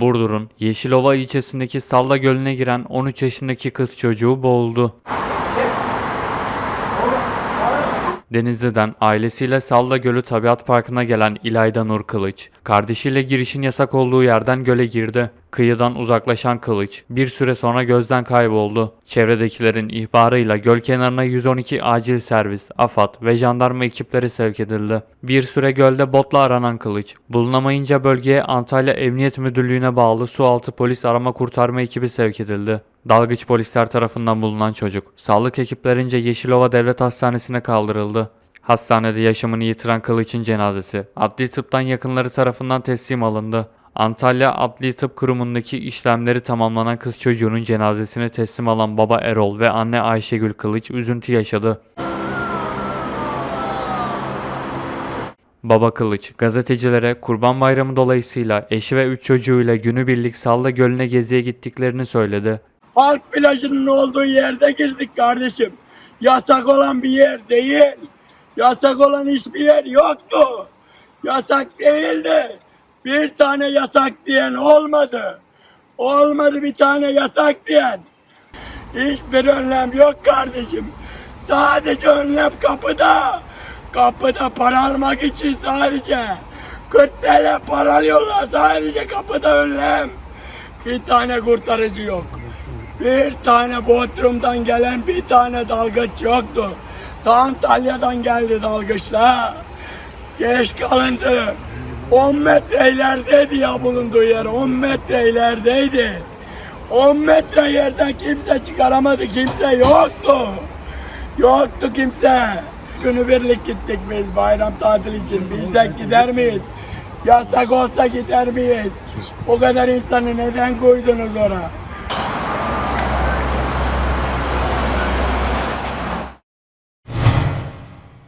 Burdur'un Yeşilova ilçesindeki Salla Gölü'ne giren 13 yaşındaki kız çocuğu boğuldu. Denizli'den ailesiyle Salla Gölü Tabiat Parkı'na gelen İlayda Nur Kılıç, kardeşiyle girişin yasak olduğu yerden göle girdi. Kıyıdan uzaklaşan Kılıç, bir süre sonra gözden kayboldu. Çevredekilerin ihbarıyla göl kenarına 112 acil servis, AFAD ve jandarma ekipleri sevk edildi. Bir süre gölde botla aranan Kılıç, bulunamayınca bölgeye Antalya Emniyet Müdürlüğü'ne bağlı sualtı polis arama kurtarma ekibi sevk edildi. Dalgıç polisler tarafından bulunan çocuk, sağlık ekiplerince Yeşilova Devlet Hastanesi'ne kaldırıldı. Hastanede yaşamını yitiren Kılıç'ın cenazesi adli tıptan yakınları tarafından teslim alındı. Antalya Adli Tıp Kurumu'ndaki işlemleri tamamlanan kız çocuğunun cenazesini teslim alan baba Erol ve anne Ayşegül Kılıç üzüntü yaşadı. Baba Kılıç, gazetecilere Kurban Bayramı dolayısıyla eşi ve üç çocuğuyla günübirlik Salla Gölü'ne geziye gittiklerini söyledi. Halk plajının olduğu yerde girdik kardeşim. Yasak olan bir yer değil. Yasak olan hiçbir yer yoktu. Yasak değildi. Bir tane yasak diyen olmadı. Olmadı bir tane yasak diyen. Hiçbir önlem yok kardeşim. Sadece önlem kapıda. Kapıda para almak için sadece. 40 TL para alıyorlar sadece kapıda önlem. Bir tane kurtarıcı yok. Bir tane Bodrum'dan gelen bir tane dalgıç yoktu. Ta Antalya'dan geldi dalgıçla. Geç kalındı. 10 metre ilerideydi ya bulunduğu yer. 10 metre ilerideydi. 10 metre yerden kimse çıkaramadı. Kimse yoktu. Yoktu kimse. Günübirlik gittik biz bayram tatili için. Bilsek gider miyiz? Yasak olsa gider miyiz? O kadar insanı neden koydunuz oraya?